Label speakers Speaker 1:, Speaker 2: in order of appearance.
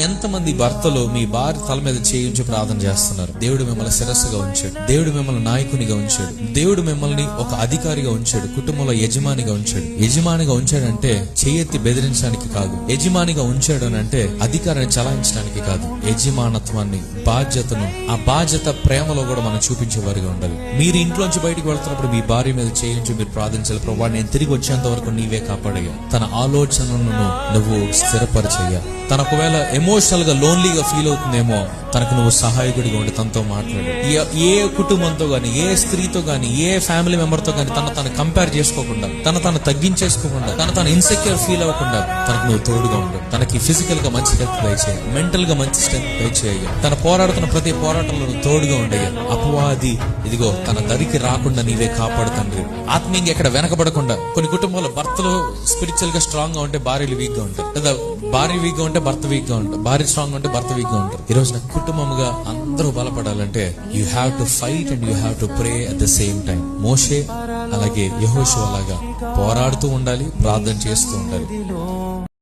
Speaker 1: ఎంతమంది భర్తలు మీ భార్య తల మీద చేయించి ప్రార్థన చేస్తున్నారు? దేవుడు మిమ్మల్ని శిరస్సుగా ఉంచాడు. దేవుడు మిమ్మల్ని నాయకునిగా ఉంచాడు. దేవుడు మిమ్మల్ని ఒక అధికారిగా ఉంచాడు. కుటుంబంలో యజమానిగా ఉంచాడు. యజమానిగా ఉంచాడంటే చేయెత్తి బెదిరించడానికి కాదు. యజమానిగా ఉంచాడు అని అంటే అధికారాన్ని చలాయించడానికి కాదు. యజమానత్వాన్ని బాధ్యతను ఆ బాధ్యత ప్రేమలో కూడా మనం చూపించేవారుగా ఉండాలి. మీరు ఇంట్లోంచి బయటికి వెళ్తున్నప్పుడు మీ భార్య మీద చేయించి మీరు ప్రార్థించాలి. ప్రభావ నేను తిరిగి వచ్చేంత వరకు నీవే కాపాడయ్యా. తన ఆలోచనలను నువ్వు స్థిరపరచయ్యా. తన ఒకవేళ ఎమోషనల్గా లోన్లీగా ఫీల్ అవుతుందేమో తనకు నువ్వు సహాయకుడిగా ఉండి తనతో మాట్లాడు. ఏ- కుటుంబంతో గాని ఏ స్త్రీతో గాని ఏ ఫ్యామిలీ మెంబర్తో తన తను కంపేర్ చేసుకోకుండా తన తను తగ్గించేసుకోకుండా తన తను ఇన్సెక్యూర్ ఫీల్ అవ్వకుండా తనకు నువ్వు తోడుగా ఉండు. తనకి ఫిజికల్గా మంచి హెల్త్ దయచేయి మెంటల్గా మంచి స్ట్రెంత్ దయచేయ తన పోరాడుతున్న ప్రతి పోరాటంలో నువ్వు తోడుగా ఉండయ్యా అపవాది ఇదిగో తన దరికి రాకుండా నీవే కాపాడు తండ్రి. ఆత్మీయంగా ఎక్కడ వెనకబడకుండా కొన్ని కుటుంబాల్లో భర్తలు స్పిరిచువల్గా స్ట్రాంగ్గా ఉంటే భార్యలు వీక్గా ఉంటాయి లేదా భార్య వీక్గా ఉంటే భర్త వీక్గా ఉంటారు భార్య స్ట్రాంగ్ ఉంటే భర్త వీక్గా ఉంటారు. ఈ రోజున కుటుంబముగా అందరూ బలపడాలంటే you have to fight and you have to pray at the same time మోషే అలాగే యహోషు అలాగా పోరాడుతూ ఉండాలి ప్రార్థన చేస్తూ ఉండాలి.